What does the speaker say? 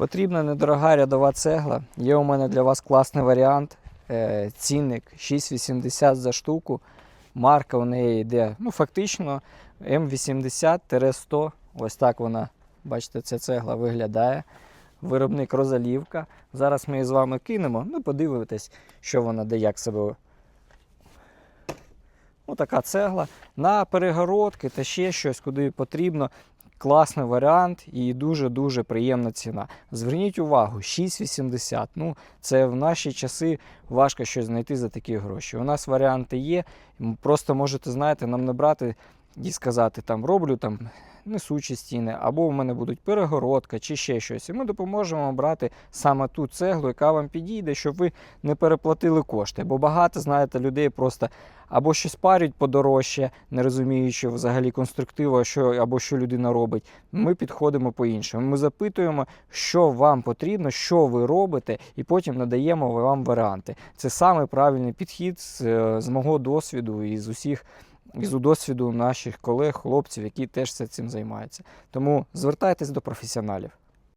Потрібна недорога рядова цегла. Є у мене для вас класний варіант. Е, Цінник 6,80 за штуку. Марка у неї йде, ну фактично М80-100. Ось так вона, бачите, ця цегла виглядає. Виробник Розалівка. Зараз ми її з вами кинемо. Ну, подивитесь, що вона де як себе. Отака цегла. На перегородки та ще щось, куди потрібно. Класний варіант і дуже-дуже приємна ціна. Зверніть увагу, 6,80. Ну, це в наші часи важко щось знайти за такі гроші. У нас варіанти є. Просто можете, знаєте, нам набрати і сказати, там роблю там несучі стіни, або в мене будуть перегородка чи ще щось. І ми допоможемо вам брати саме ту цеглу, яка вам підійде, щоб ви не переплатили кошти. Бо багато, знаєте, людей просто або щось парять подорожче, не розуміючи взагалі конструктиву, що, або що людина робить. Ми підходимо по-іншому. Ми запитуємо, що вам потрібно, що ви робите, і потім надаємо вам варіанти. Це саме правильний підхід з, е, з мого досвіду і з усіх. Із досвіду наших колег, хлопців, які теж цим займаються. Тому звертайтесь до професіоналів.